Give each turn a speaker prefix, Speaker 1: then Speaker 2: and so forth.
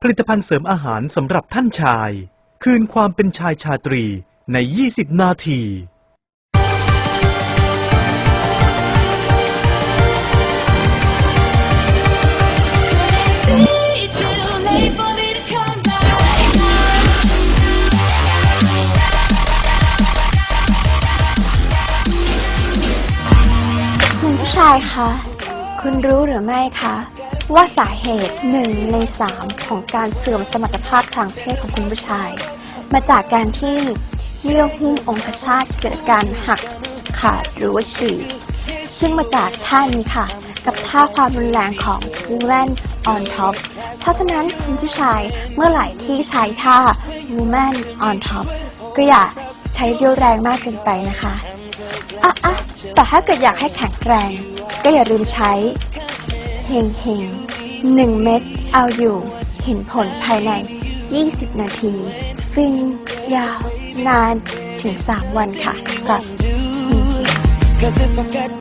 Speaker 1: ผลิตภัณฑ์เสริมอาหารสำหรับท่านชาย คืนความเป็นชายชาตรีใน 20 นาที
Speaker 2: It's too late for me to come back.
Speaker 3: คุณผู้ชายคะ คุณรู้หรือไม่คะ ว่าสาเหตุหนึ่งในสามของการเสื่อมสมรรถภาพทางเพศของคุณผู้ชาย มาจากการที่เยื่อหุ้มองคชาตเกิดการหักขาดหรือว่าฉีกซึ่งมาจากท่านี้ค่ะ กับท่าความรุนแรงของ woman on top เพราะฉะนั้นคุณผู้ชายเมื่อไหร่ที่ใช้ท่า woman on top ก็อย่าใช้เรี่ยวแรงมากเกินไปนะคะอะอะแต่ถ้าเกิดอยากให้แข็งแรง ก็อย่าลืมใช้เฮงเฮง หนึ่งเม็ดเอาอยู่ เห็นผลภายใน 20 นาที ฟิน ยาว นาน ถึง 3 วันค่ะกับ